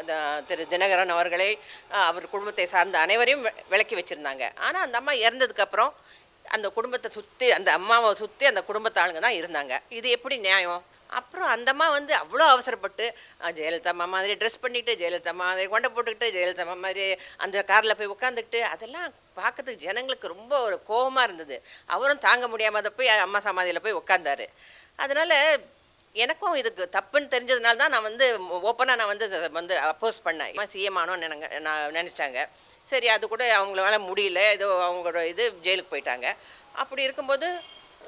அந்த திரு தினகரன் அவர்களை அவர் குடும்பத்தை சார்ந்த அனைவரையும் விளக்கி வச்சுருந்தாங்க. ஆனால் அந்த அம்மா இறந்ததுக்கப்புறம் அந்த குடும்பத்தை சுற்றி அந்த அம்மாவை சுற்றி அந்த குடும்பத்தாளுங்க தான் இருந்தாங்க. இது எப்படி நியாயம்? அப்புறம் அந்த அம்மா வந்து அவ்வளோ அவசரப்பட்டு ஜெயலலிதா அம்மா மாதிரி ட்ரெஸ் பண்ணிட்டு ஜெயலலிதா அம்மா மாதிரி கொண்டை போட்டுக்கிட்டு ஜெயலலிதா அம்மா மாதிரி அந்த காரில் போய் உட்காந்துக்கிட்டு அதெல்லாம் பார்க்கறதுக்கு ஜனங்களுக்கு ரொம்ப ஒரு கோபமாக இருந்தது. அவரும் தாங்க முடியாமல் அதை போய் அம்மா சமாதியில் போய் உட்காந்தாரு அதனால் எனக்கும் இதுக்கு தப்புன்னு தெரிஞ்சதுனால தான் நான் வந்து ஓப்பனாக நான் வந்து வந்து அப்போஸ் பண்ணேன். சிஎம் ஆனோன்னு நான் நினச்சாங்க. சரி அது கூட அவங்களால முடியல. ஏதோ அவங்களோட இது ஜெயிலுக்கு போயிட்டாங்க. அப்படி இருக்கும்போது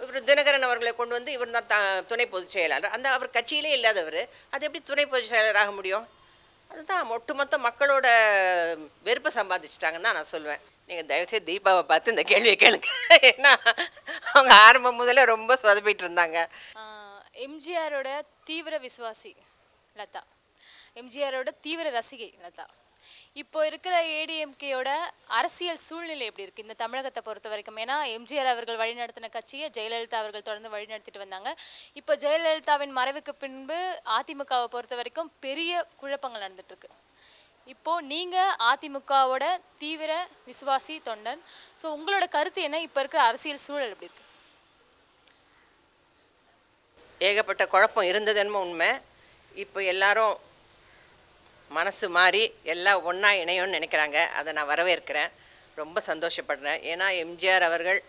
இவர் தினகரன் அவர்களை கொண்டு வந்து இவர் தான் த துணை பொதுச் செயலாளர். அந்த அவர் கட்சியிலே இல்லாதவர். அது எப்படி துணை பொதுச் செயலராக ஆக முடியும்? அதுதான் ஒட்டுமொத்த மக்களோட வெறுப்பை சம்பாதிச்சிட்டாங்கன்னு தான் நான் சொல்லுவேன் நீங்கள் தயவுசெய்து தீபாவை பார்த்து இந்த கேள்வியை கேளுங்க. ஏன்னா அவங்க ஆரம்பம் முதல்ல ரொம்ப சொதப்பிட்டு இருந்தாங்க. எம்ஜிஆரோட தீவிர விசுவாசி லதா. எம்ஜிஆரோட தீவிர ரசிகை லதா. இப்போ இருக்கிற ஏடிஎம்கேயோட அரசியல் சூழ்நிலை எப்படி இருக்குது இந்த தமிழகத்தை பொறுத்த வரைக்கும். ஏன்னா எம்ஜிஆர் அவர்கள் வழிநடத்தின கட்சியை ஜெயலலிதா அவர்கள் தொடர்ந்து வழிநடத்திட்டு வந்தாங்க. இப்போ ஜெயலலிதாவின் மறைவுக்கு பின்பு அதிமுகவை பொறுத்த வரைக்கும் பெரிய குழப்பங்கள் நடந்துட்டு இருக்கு. இப்போ நீங்க அதிமுகவோட தீவிர விசுவாசி தொண்டன். ஸோ உங்களோட கருத்து என்ன? இப்போ இருக்கிற அரசியல் சூழல் எப்படி இருக்கு? ஏகப்பட்ட குழப்பம் இருந்ததுன்னு உண்மை. இப்போ எல்லாரும் மனசு மாறி எல்லாம் ஒன்றா இணையும்னு நினைக்கிறாங்க. அதை நான் வரவேற்கிறேன். ரொம்ப சந்தோஷப்படுறேன். ஏன்னா எம்ஜிஆர் அவர்கள்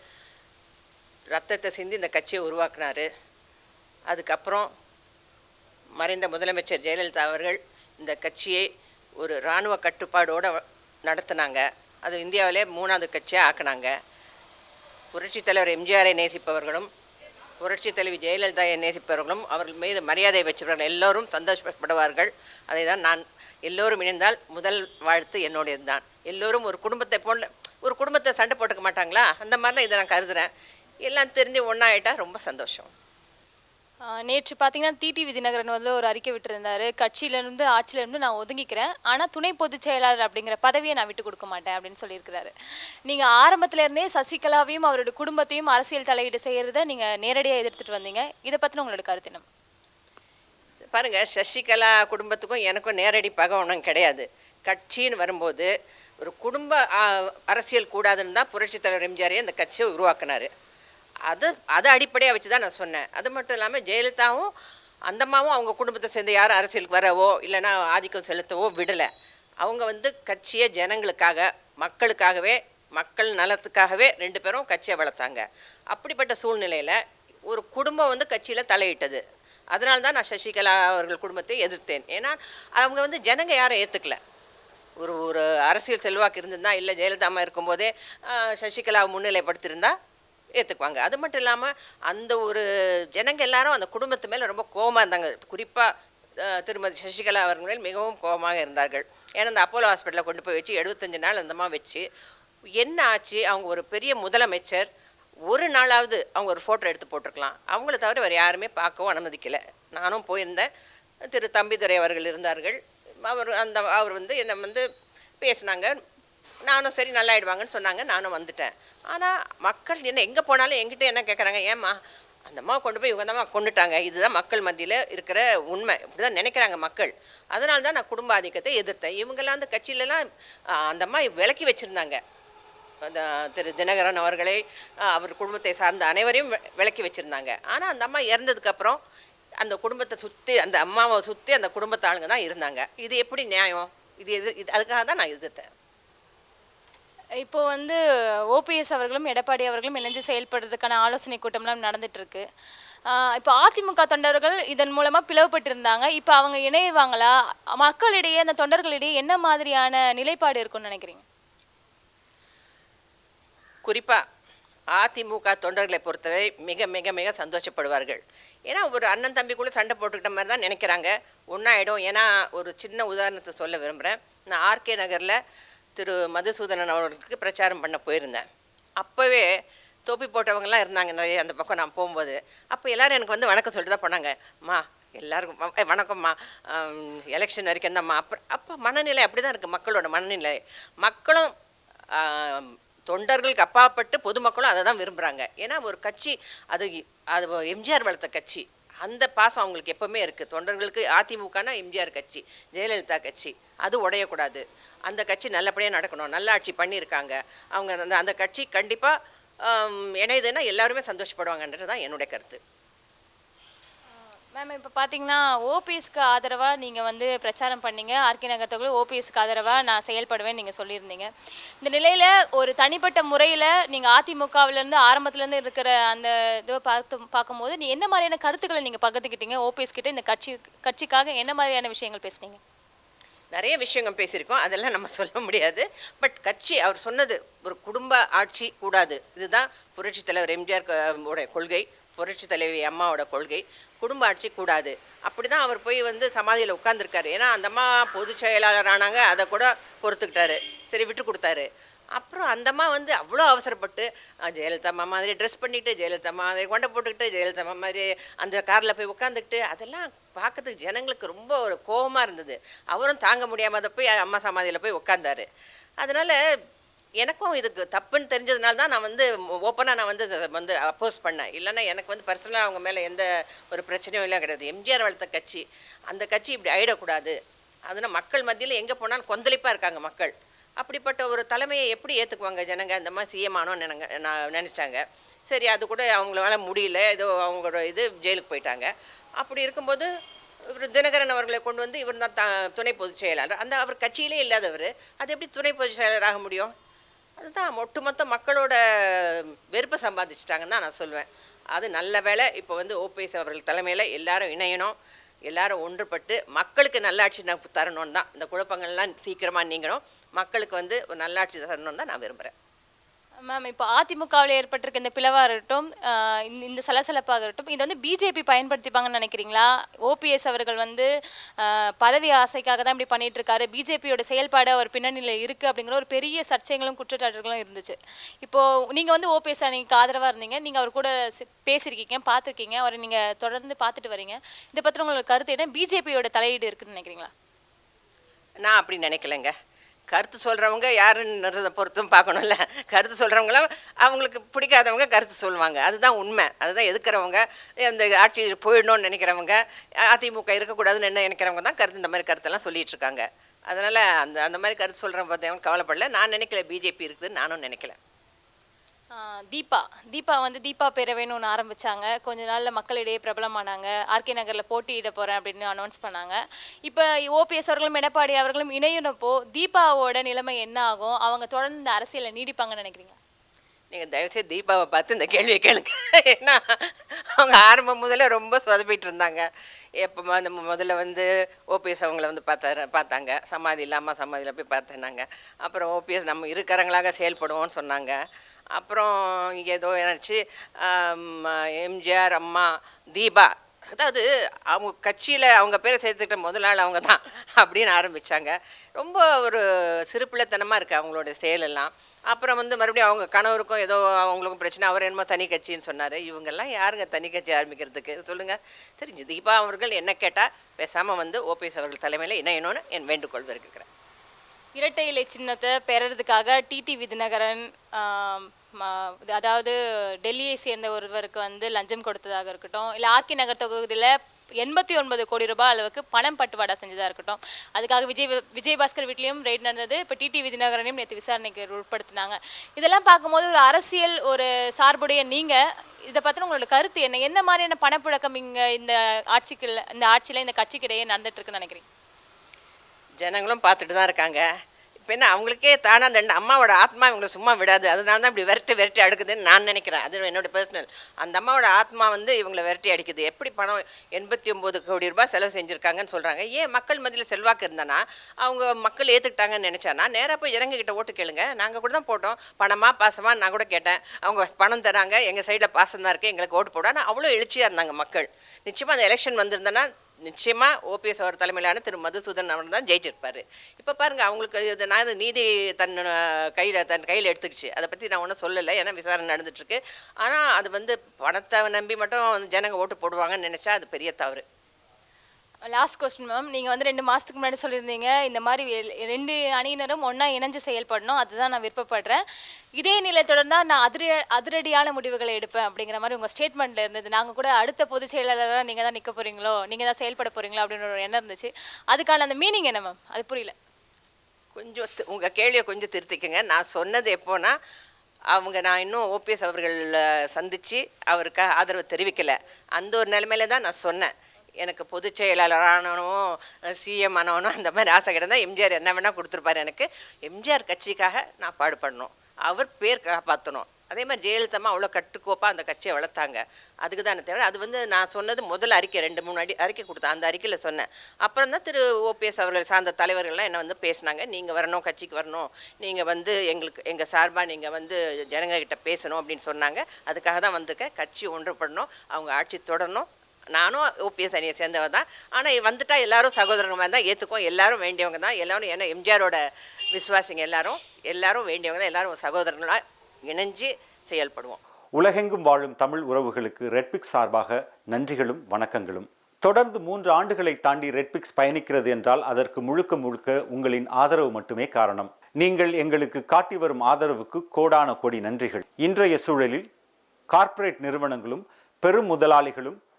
ரத்தத்தை சிந்தி இந்த கட்சியை உருவாக்குனாரு. அதுக்கப்புறம் மறைந்த முதலமைச்சர் ஜெயலலிதா அவர்கள் இந்த கட்சியை ஒரு இராணுவ கட்டுப்பாடோடு நடத்தினாங்க. அது இந்தியாவிலே மூணாவது கட்சியாக ஆக்குனாங்க. புரட்சித் தலைவர் எம்ஜிஆரை நேசிப்பவர்களும் புரட்சி தலைவி ஜெயலலிதாவை நேசிப்பவர்களும் அவர்கள் மீது மரியாதை வச்சவர்கள் எல்லோரும் சந்தோஷப்படுவார்கள். அதை தான் நான் எல்லோரும் இணைந்தால் முதல் வாழ்த்து என்னுடையது தான். எல்லோரும் ஒரு குடும்பத்தை போல ஒரு குடும்பத்தை சண்டை போட்டுக்க மாட்டாங்களா? அந்த மாதிரிலாம் இதை நான் கருதுகிறேன் எல்லாம் தெரிஞ்சு ஒன்றாயிட்டா ரொம்ப சந்தோஷம். நேற்று பார்த்தீங்கன்னா டிடிவி தினகரன் வந்து ஒரு அறிக்கை விட்டுருந்தாரு. கட்சியிலேருந்து ஆட்சியிலேருந்து நான் ஒதுங்கிக்கிறேன். ஆனால் துணை பொதுச் செயலாளர் அப்படிங்கிற பதவியை நான் விட்டு கொடுக்க மாட்டேன் அப்படின்னு சொல்லியிருக்கிறாரு. நீங்கள் ஆரம்பத்திலேருந்தே சசிகலாவையும் அவரோட குடும்பத்தையும் அரசியல் தலையீடு செய்கிறத நீங்கள் நேரடியாக எதிர்த்துட்டு வந்தீங்க. இதை பற்றின உங்களோட கருத்து என்ன? பாருங்க சசிகலா குடும்பத்துக்கும் எனக்கும் நேரடி பகை ஒன்றும் கிடையாது. கட்சின்னு வரும்போது ஒரு குடும்ப அரசியல் கூடாதுன்னு தான் புரட்சித் தலைவர் எம்ஜிஆரே அந்த கட்சியை உருவாக்குனாரு. அது அதை அடிப்படையாக வச்சு தான் நான் சொன்னேன். அது மட்டும் இல்லாமல் ஜெயலலிதாவும் அந்தம்மாவும் அவங்க குடும்பத்தை சேர்ந்து யாரும் அரசியலுக்கு வரவோ இல்லைன்னா ஆதிக்கம் செலுத்தவோ விடலை. அவங்க வந்து கட்சியை ஜனங்களுக்காக மக்களுக்காகவே மக்கள் நலத்துக்காகவே ரெண்டு பேரும் கட்சியை வளர்த்தாங்க. அப்படிப்பட்ட சூழ்நிலையில் ஒரு குடும்பம் வந்து கட்சியில் தலையிட்டது. அதனால தான் நான் சசிகலா அவர்கள் குடும்பத்தை எதிர்த்தேன். ஏன்னா அவங்க வந்து ஜனங்க யாரும் ஏற்றுக்கல ஒரு ஒரு அரசியல் செல்வாக்கு இருந்திருந்தா இல்லை ஜெயலலிதா அம்மா இருக்கும்போதே சசிகலாவை முன்னிலைப்படுத்தியிருந்தா ஏற்றுக்குவாங்க அது மட்டும் இல்லாமல் அந்த ஒரு ஜனங்க எல்லாரும் அந்த குடும்பத்து மேலே ரொம்ப கோவமாக இருந்தாங்க. குறிப்பாக திருமதி சசிகலா அவர்கள் மேல் மிகவும் கோபமாக இருந்தார்கள். ஏன்னா அந்த அப்போலோ ஹாஸ்பிட்டலில் கொண்டு போய் வச்சு எழுபத்தஞ்சு நாள் அந்தமா வச்சு என்ன ஆச்சு? அவங்க ஒரு பெரிய முதலமைச்சர் ஒரு நாளாவது அவங்க ஒரு ஃபோட்டோ எடுத்து போட்டிருக்கலாம். அவங்கள தவிர வேறு யாருமே பார்க்கவும் அனுமதிக்கலை. நானும் போயிருந்தேன். திரு தம்பிதுரை அவர்கள் இருந்தார்கள். அவர் அந்த அவர் வந்து என்னை வந்து பேசினாங்க. நானும் சரி நல்லாயிடுவாங்கன்னு சொன்னாங்க நானும் வந்துட்டேன். ஆனால் மக்கள் என்ன எங்கே போனாலும் எங்கிட்ட என்ன கேட்குறாங்க ஏம்மா அந்த அம்மா கொண்டு போய் இவங்க அம்மா கொண்டுட்டாங்க இதுதான் மக்கள் மத்தியில் இருக்கிற உண்மை. இப்படி தான் நினைக்கிறாங்க மக்கள். அதனால தான் நான் குடும்ப ஆதிக்கத்தை எதிர்த்தேன். இவங்கெல்லாம் அந்த கட்சியிலலாம் அந்த அம்மா விலக்கி வச்சுருந்தாங்க. அந்த திரு தினகரன் அவர்களை அவர் குடும்பத்தை சார்ந்த அனைவரையும் விலக்கி வச்சுருந்தாங்க. ஆனால் அந்த அம்மா இறந்ததுக்கப்புறம் அந்த குடும்பத்தை சுற்றி அந்த அம்மாவை சுற்றி அந்த குடும்பத்தாளுங்க தான் இருந்தாங்க. இது எப்படி நியாயம்? இது எது இது அதுக்காக தான் நான் எதிர்த்தேன். இப்போ வந்து ஓபிஎஸ் அவர்களும் எடப்பாடி அவர்களும் இணைஞ்சு செயல்படுறதுக்கான ஆலோசனை கூட்டம்லாம் நடந்துட்டு இருக்கு இப்போ அதிமுக தொண்டர்கள் இதன் மூலமா பிளவுபட்டிருந்தாங்க. இப்போ அவங்க இணைவாங்களா? மக்களிடையே அந்த தொண்டர்களிடையே என்ன மாதிரியான நிலைப்பாடு இருக்கும்னு நினைக்கிறீங்க? குறிப்பாக அதிமுக தொண்டர்களை பொறுத்தவரை மிக மிக மிக சந்தோஷப்படுவார்கள். ஏன்னா ஒரு அண்ணன் தம்பிக்குள்ளே சண்டை போட்டுக்கிட்ட மாதிரி தான் நினைக்கிறாங்க. ஒன்றாயிடும் ஏன்னா ஒரு சின்ன உதாரணத்தை சொல்ல விரும்புகிறேன் நான் ஆர்கே நகரில் திரு மதுசூதனன் அவர்களுக்கு பிரச்சாரம் பண்ண போயிருந்தேன். அப்போவே தொப்பி போட்டவங்கலாம் இருந்தாங்க நிறைய அந்த பக்கம் நான் போகும்போது. அப்போ எல்லோரும் எனக்கு வந்து வணக்கம் சொல்லிட்டு தான் போனாங்கம்மா எல்லாருக்கும் வ- வணக்கம்மா. எலெக்ஷன் வரைக்கும் தான்மா அப்போ அப்போ மனநிலை அப்படி தான் இருக்குது மக்களோட மனநிலை. மக்களும் தொண்டர்களுக்கு அப்பாற்பட்டு பொதுமக்களும் அதை தான் விரும்புகிறாங்க ஏன்னா ஒரு கட்சி அது அது எம்ஜிஆர் வளர்த்த கட்சி. அந்த பாசம் அவங்களுக்கு எப்பவுமே இருக்குது தொண்டர்களுக்கு அதிமுகனா எம்ஜிஆர் கட்சி ஜெயலலிதா கட்சி. அது உடையக்கூடாது. அந்த கட்சி நல்லபடியாக நடக்கணும். நல்ல ஆட்சி பண்ணியிருக்காங்க. அவங்க அந்த அந்த கட்சி கண்டிப்பாக இணையதுன்னா எல்லாருமே சந்தோஷப்படுவாங்கன்றது தான் என்னுடைய கருத்து. மேம் இப்போ பார்த்தீங்கன்னா ஓபிஎஸ்க்கு ஆதரவாக நீங்கள் வந்து பிரச்சாரம் பண்ணீங்க. ஆர்கே நகர் தொகுதி ஓபிஎஸ்க்கு ஆதரவாக நான் செயல்படுவேன் நீங்கள் சொல்லியிருந்தீங்க. இந்த நிலையில் ஒரு தனிப்பட்ட முறையில் நீங்கள் அதிமுகவிலேருந்து ஆரம்பத்துலேருந்து இருக்கிற அந்த இதை பார்த்து பார்க்கும்போது நீ என்ன மாதிரியான கருத்துக்களை நீங்கள் பகிர்ந்துக்கிட்டீங்க? ஓபிஎஸ் கிட்ட இந்த கட்சி கட்சிக்காக என்ன மாதிரியான விஷயங்கள் பேசுனீங்க? நிறைய விஷயங்கள் பேசியிருக்கோம். அதெல்லாம் நம்ம சொல்ல முடியாது. பட் கட்சி அவர் சொன்னது ஒரு குடும்ப ஆட்சி கூடாது. இதுதான் புரட்சித் தலைவர் எம்ஜிஆர் உடைய கொள்கை. புரட்சி தலைவி அம்மாவோட கொள்கை. குடும்ப ஆட்சி கூடாது. அப்படி தான் அவர் போய் வந்து சமாதியில் உட்காந்துருக்காரு ஏன்னா அந்த அம்மா பொதுச் செயலாளர் ஆனாங்க. அதை கூட பொறுத்துக்கிட்டாரு. சரி விட்டு கொடுத்தாரு. அப்புறம் அந்த அம்மா வந்து அவ்வளோ அவசரப்பட்டு ஜெயலலிதா அம்மா மாதிரி ட்ரெஸ் பண்ணிட்டு ஜெயலலிதா அம்மா மாதிரி கொண்டை போட்டுக்கிட்டு ஜெயலலிதா அம்மா மாதிரி அந்த காரில் போய் உட்காந்துக்கிட்டு அதெல்லாம் பார்க்கறதுக்கு ஜனங்களுக்கு ரொம்ப ஒரு கோபமாக இருந்தது. அவரும் தாங்க முடியாமல் அதை போய் அம்மா சமாதியில் போய் உட்காந்தாரு அதனால் எனக்கும் இதுக்கு தப்புன்னு தெரிஞ்சதுனால தான் நான் வந்து ஓப்பனாக நான் வந்து வந்து அப்போஸ் பண்ணேன். இல்லைன்னா எனக்கு வந்து பர்சனலாக அவங்க மேலே எந்த ஒரு பிரச்சனையும் இல்லை கிடையாது. எம்ஜிஆர் வளர்த்த கட்சி அந்த கட்சி இப்படி ஆயிடக்கூடாது. அதனால் மக்கள் மத்தியில் எங்கே போனாலும் கொந்தளிப்பாக இருக்காங்க மக்கள். அப்படிப்பட்ட ஒரு தலைமையை எப்படி ஏற்றுக்குவாங்க ஜனங்க? இந்த மாதிரி சிஎம் ஆனோன்னு நினைங்க நான் நினச்சாங்க. சரி அது கூட அவங்களால முடியல. ஏதோ அவங்களோட இது ஜெயிலுக்கு போயிட்டாங்க. அப்படி இருக்கும்போது இவர் தினகரன் அவர்களை கொண்டு வந்து இவர் தான் த துணை பொதுச் செயலாளர். அந்த அவர் கட்சியிலே இல்லாதவர். அது எப்படி துணை பொதுச் செயலாளர் ஆக முடியும்? அதுதான் ஒட்டுமொத்த மக்களோட வெறுப்பை சம்பாதிச்சிட்டாங்கன்னு தான் நான் சொல்லுவேன் அது நல்ல வேளை இப்போ வந்து ஓபிஎஸ் அவர்கள் தலைமையில் எல்லாரும் இணையணும் எல்லாரும் ஒன்றுபட்டு மக்களுக்கு நல்லாட்சி நான் தரணும்னு தான். இந்த குழப்பங்கள்லாம் சீக்கிரமாக நீங்கணும். மக்களுக்கு வந்து ஒரு நல்லாட்சி தரணும்னு தான் நான் விரும்புகிறேன் மேம் இப்போ அதிமுகவில் ஏற்பட்டிருக்க இந்த பிளவாக இருக்கட்டும் இந்த இந்த சலசலப்பாக இருக்கட்டும் இதை வந்து பிஜேபி பயன்படுத்திப்பாங்கன்னு நினைக்கிறீங்களா? ஓபிஎஸ் அவர்கள் வந்து பதவி ஆசைக்காக தான் இப்படி பண்ணிட்டு இருக்காரு பிஜேபியோட செயல்பாடு அவர் பின்னணியில் இருக்குது அப்படிங்கிற ஒரு பெரிய சர்ச்சைகளும் குற்றச்சாட்டுகளும் இருந்துச்சு. இப்போது நீங்கள் வந்து ஓபிஎஸ் அணிக்கு ஆதரவாக இருந்தீங்க. நீங்கள் அவர் கூட பேசியிருக்கீங்க பார்த்துருக்கீங்க. அவரை நீங்கள் தொடர்ந்து பார்த்துட்டு வரீங்க. இதை பற்றி உங்களோட கருத்து என்ன? பிஜேபியோட தலையீடு இருக்குன்னு நினைக்கிறீங்களா? நான் அப்படி நினைக்கலைங்க. கருத்து சொல்கிறவங்க யாருன்றதை பொறுத்தும் பார்க்கணும்ல. கருத்து சொல்கிறவங்களாம் அவங்களுக்கு பிடிக்காதவங்க கருத்து சொல்லுவாங்க அதுதான் உண்மை. அதுதான் எதுக்குறவங்க இந்த ஆட்சி போயிடணும்னு நினைக்கிறவங்க அதிமுக இருக்கக்கூடாதுன்னு என்ன நினைக்கிறவங்க தான் கருத்து இந்த மாதிரி கருத்தெல்லாம் சொல்லிட்டு இருக்காங்க. அதனால் அந்த அந்த மாதிரி கருத்து சொல்கிறவங்க பார்த்தவங்க கவலைப்படல. நான் நினைக்கல பிஜேபி இருக்குதுன்னு நானும் நினைக்கல. தீபா. தீபா வந்து தீபா பேரவைன்னு ஒன்று ஆரம்பிச்சாங்க. கொஞ்ச நாளில் மக்களிடையே பிரபலமானாங்க. ஆர்கே நகரில் போட்டியிட போகிறேன் அப்படின்னு அனௌன்ஸ் பண்ணாங்க. இப்போ ஓபிஎஸ் அவர்களும் எடப்பாடி அவர்களும் இணையினப்போ தீபாவோட நிலைமை என்ன ஆகும்? அவங்க தொடர்ந்து இந்த அரசியலில் நீடிப்பாங்கன்னு நினைக்கிறீங்க? நீங்கள் தயவுசெய்து தீபாவை பார்த்து இந்த கேள்வியை கேளுங்க. ஏன்னா அவங்க ஆரம்பம் முதல்ல ரொம்ப சொதப்பிட்டு இருந்தாங்க. எப்போ அந்த முதல்ல வந்து ஓபிஎஸ் அவங்கள வந்து பார்த்தாரு பார்த்தாங்க. சமாதி இல்லாமல் சமாதியில் போய் பார்த்தேனாங்க அப்புறம் ஓபிஎஸ் நம்ம இருக்கிறவங்களாக செயல்படுவோம்னு சொன்னாங்க. அப்புறம் ஏதோ என்னாச்சு எம்ஜிஆர் அம்மா தீபா. அதாவது அவங்க கட்சியில் அவங்க பேரை சேர்த்துக்கிட்ட முதல் நாள் அவங்க தான் அப்படின்னு ஆரம்பித்தாங்க ரொம்ப ஒரு சிறுப்பிள்ளைத்தனமாக இருக்குது அவங்களோட செயலெல்லாம் அப்புறம் வந்து மறுபடியும் அவங்க கணவருக்கும் ஏதோ அவங்களுக்கும் பிரச்சனை அவர் என்னமோ தனி கட்சின்னு சொன்னார். இவங்கெல்லாம் யாருங்க தனி கட்சி ஆரம்பிக்கிறதுக்கு? சொல்லுங்கள் தெரிஞ்சு தீபா அவர்கள் என்ன கேட்டால் பேசாமல் வந்து ஓபிஎஸ் அவர்கள் தலைமையில் இணையணும்னு என் வேண்டுகோள் இருக்கிறேன் இரட்டை இலை சின்னத்தை பெறறதுக்காக டிடி விதிநகரன் அதாவது டெல்லியை சேர்ந்த ஒருவருக்கு வந்து லஞ்சம் கொடுத்ததாக இருக்கட்டும் இல்லை ஆர்கே நகர் தொகுதியில் எண்பத்தி ஒன்பது கோடி ரூபாய் அளவுக்கு பணம் பட்டுவாடா செஞ்சதாக இருக்கட்டும். அதுக்காக விஜய் விஜயபாஸ்கர் வீட்லேயும் ரெய்ட் நடந்தது. இப்போ டிடி விதிநகரனையும் நேற்று விசாரணைக்கு உட்படுத்தினாங்க. இதெல்லாம் பார்க்கும்போது ஒரு அரசியல் ஒரு சார்புடைய நீங்கள் இதை பற்றின உங்களோட கருத்து என்ன? என்ன மாதிரியான பணப்புழக்கம் இங்கே இந்த ஆட்சிக்கு இந்த ஆட்சியில் இந்த கட்சிக்கிடையே நடந்துட்டு இருக்குன்னு நினைக்கிறீங்க? ஜனங்களும் பார்த்துட்டு தான் இருக்காங்க. இப்போ என்ன அவங்களுக்கே தானே அந்த அம்மாவோட ஆத்மா இவங்களை சும்மா விடாது. அதனால தான் இப்படி விரட்டி விரட்டி அடுக்குதுன்னு நான் நினைக்கிறேன். அது என்னோட பர்சனல் அந்த அம்மாவோட ஆத்மா வந்து இவங்களை விரட்டி அடிக்குது. எப்படி பணம் எண்பத்தி ஒம்பது கோடி ரூபாய் செலவு செஞ்சுருக்காங்கன்னு சொல்கிறாங்க ஏன் மக்கள் மத்தியில் செல்வாக்கு இருந்தானா அவங்க மக்கள் ஏற்றுக்கிட்டாங்கன்னு நினச்சானா நேராக போய் இறங்கிக்கிட்ட ஓட்டு கேளுங்க. நாங்கள் கூட தான் போட்டோம். பணமா பாசமாக நான் கூட கேட்டேன். அவங்க பணம் தராங்க. எங்கள் சைடில் பாசம் தான் இருக்குது எங்களுக்கு ஓட்டு போட ஆனால் அவ்வளோ எழுச்சியாக இருந்தாங்க மக்கள். நிச்சயமாக அந்த எலெக்ஷன் வந்திருந்தேன்னா நிச்சயமாக ஓபிஎஸ் அவர் தலைமையிலான திரு மதுசூதன் அவர் தான் ஜெயிச்சிருப்பாரு. இப்போ பாருங்கள் அவங்களுக்கு இது நான் இது நீதி தன் கையில் தன் கையில் எடுத்துக்கிச்சு. அதை பற்றி நான் ஒன்றும் சொல்லலை ஏன்னா விசாரணை நடந்துட்டுருக்கு ஆனால் அது வந்து பணத்தை நம்பி மட்டும் ஜனங்க ஓட்டு போடுவாங்கன்னு நினச்சா அது பெரிய தவறு. லாஸ்ட் கொஸ்டின் மேம் நீங்கள் வந்து ரெண்டு மாதத்துக்கு முன்னாடி சொல்லியிருந்தீங்க இந்த மாதிரி ரெண்டு அணியினரும் ஒன்றா இணைஞ்சு செயல்படணும் அதுதான் நான் விருப்பப்படுறேன். இதே நிலை தொடர்ந்தால் நான் அதிர அதிரடியான முடிவுகளை எடுப்பேன் அப்படிங்கிற மாதிரி உங்கள் ஸ்டேட்மெண்ட்டில் இருந்தது. நாங்கள் கூட அடுத்த பொதுச் செயலாளராக நீங்கள் தான் நிற்க போகிறீங்களோ நீங்கள் தான் செயல்பட போகிறீங்களோ அப்படின்னு ஒரு எண்ணம் இருந்துச்சு. அதுக்கான அந்த மீனிங் என்ன மேம் அது புரியல. கொஞ்சம் உங்கள் கேள்வியை கொஞ்சம் திருத்திக்கங்க. நான் சொன்னது எப்போனா அவங்க நான் இன்னும் ஓபிஎஸ் அவர்கள் சந்தித்து அவருக்கு ஆதரவு தெரிவிக்கலை. அந்த ஒரு நிலைமையில தான் நான் சொன்னேன். எனக்கு பொதுச் செயலாளரானவனும் சிஎம் ஆனவனும் அந்த மாதிரி ஆசை கிடந்தா எம்ஜிஆர் என்ன வேணால் கொடுத்துருப்பாரு எனக்கு. எம்ஜிஆர் கட்சிக்காக நான் பாடுபடணும். அவர் பேர் காப்பாற்றணும் அதே மாதிரி ஜெயலலிதாமா அவ்வளோ கட்டுக்கோப்பாக அந்த கட்சியை வளர்த்தாங்க. அதுக்கு தானே தேவை அது வந்து நான் சொன்னது முதல் அறிக்கை ரெண்டு மூணு அடி அறிக்கை கொடுத்தேன். அந்த அறிக்கையில் சொன்னேன். அப்புறம் தான் திரு ஓபிஎஸ் அவர்கள் சார்ந்த தலைவர்கள்லாம் என்ன வந்து பேசினாங்க. நீங்கள் வரணும் கட்சிக்கு வரணும். நீங்கள் வந்து எங்களுக்கு எங்கள் சார்பாக நீங்கள் வந்து ஜனங்கக்கிட்ட பேசணும் அப்படின்னு சொன்னாங்க. அதுக்காக தான் வந்திருக்கேன். கட்சி ஒன்றுபடணும். அவங்க ஆட்சி தொடரணும். நானும் ஓபிஎஸ் அணியை சேர்ந்தவ தான். ஆனால் வந்துட்டால் எல்லாரும் சகோதரங்க மாதிரி தான் ஏற்றுக்கும் எல்லாரும் வேண்டியவங்க தான். எல்லாரும் ஏன்னா எம்ஜிஆரோட விசுவாசிங்க எல்லாரும். எல்லாரும் வேண்டியவங்க தான். எல்லாரும் சகோதரங்களாக இணைஞ்சு செயல்படுவோம். உலகெங்கும் வாழும் தமிழ் உறவுகளுக்கு ரெட்பிக்ஸ் சார்பாக நன்றிகளும் வணக்கங்களும். தொடர்ந்து மூன்று ஆண்டுகளை தாண்டி ரெட்பிக்ஸ் பயணிக்கிறது என்றால் அதற்கு முழுக்க முழுக்க உங்களின் ஆதரவு மட்டுமே காரணம். நீங்கள் எங்களுக்கு காட்டி வரும் ஆதரவுக்கு கோடான கோடி நன்றிகள். இன்றைய சூழலில் கார்ப்பரேட் நிறுவனங்களும் பெரும் முதலாளிகளும்